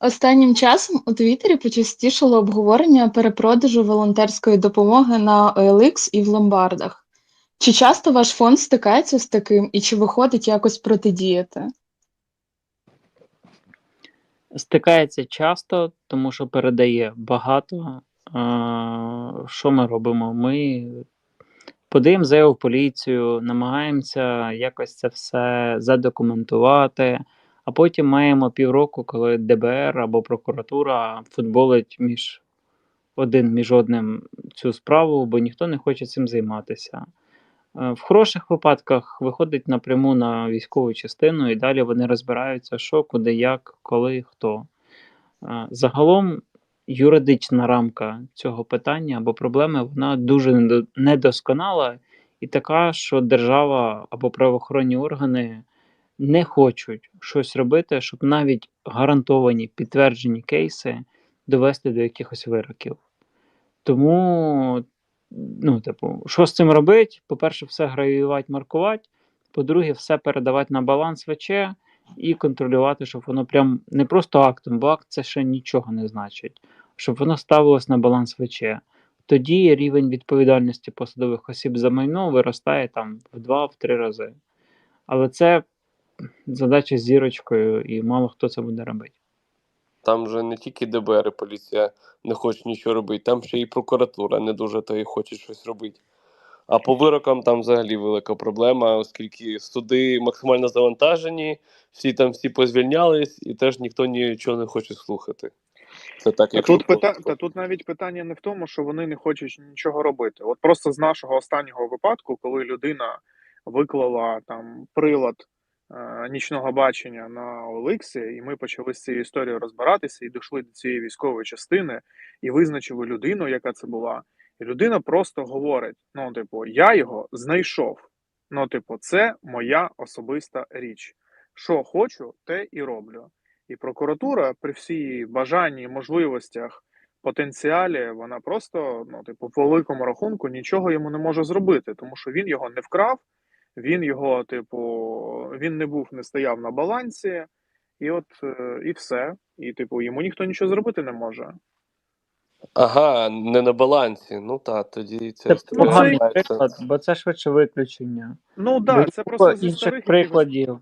Останнім часом у Твіттері почастішало обговорення перепродажу волонтерської допомоги на OLX і в ломбардах. Чи часто ваш фонд стикається з таким і чи виходить якось протидіяти? Стикається часто, тому що передає багато. А, Що ми робимо? Ми подаємо заяву в поліцію, намагаємося якось це все задокументувати, а потім маємо півроку, коли ДБР або прокуратура футболить між один між одним цю справу, бо ніхто не хоче цим займатися. Е, В хороших випадках виходить напряму на військову частину, і далі вони розбираються, що, куди, як, коли, хто. Е, Загалом юридична рамка цього питання або проблеми вона дуже недосконала і така, що держава або правоохоронні органи не хочуть щось робити, щоб навіть гарантовані підтверджені кейси довести до якихось вироків. Тому, ну, типу, що з цим робити? По-перше, все гравіювати, маркувати. По-друге, все передавати на баланс ВЧ і контролювати, щоб воно прям не просто актом, бо акт це ще нічого не значить, щоб воно ставилось на баланс ВЧ. Тоді рівень відповідальності посадових осіб за майно виростає там в два-три рази. Але це задача з зірочкою, і мало хто це буде робити. Там же не тільки ДБР і поліція не хоче нічого робити, там ще і прокуратура не дуже то і хоче щось робити. А по вирокам там взагалі велика проблема, оскільки суди максимально завантажені, всі там всі позвільнялись, і теж ніхто нічого не хоче слухати. Це так, Та тут, пита... Та тут навіть питання не в тому, що вони не хочуть нічого робити. От просто з нашого останнього випадку, коли людина виклала там прилад нічного бачення на Оликсі, і ми почали з цією історією розбиратися і дійшли до цієї військової частини, і визначили людину, яка це була. І людина просто говорить: ну, типу, я його знайшов. Ну, типу, це моя особиста річ. Що хочу, те і роблю. І прокуратура при всій бажанні, можливостях, потенціалі, вона просто, ну, типу, по великому рахунку нічого йому не може зробити, тому що він його не вкрав, він його, типу, він не був, не стояв на балансі, і от е, і все. І, типу, йому ніхто нічого зробити не може. Ага, не на балансі. Ну так, тоді це, Це Ну, поганий приклад, бо це швидше виключення. Ну Бо да, це просто зі інших старих прикладів.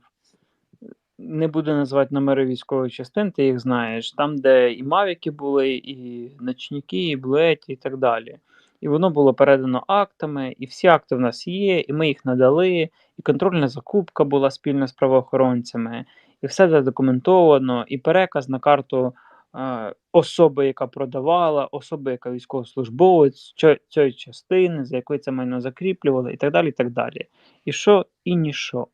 Не буду називати номери військових частин, ти їх знаєш. Там, де і мавіки були, і ночники, і блеті, і так далі. І воно було передано актами, і всі акти в нас є, і ми їх надали, і контрольна закупка була спільно з правоохоронцями, і все задокументовано, і переказ на карту е, особи, яка продавала, особи, яка військовослужбовець цієї частини, за якою це майно закріплювали, і так далі. І так далі. І що, і ніщо.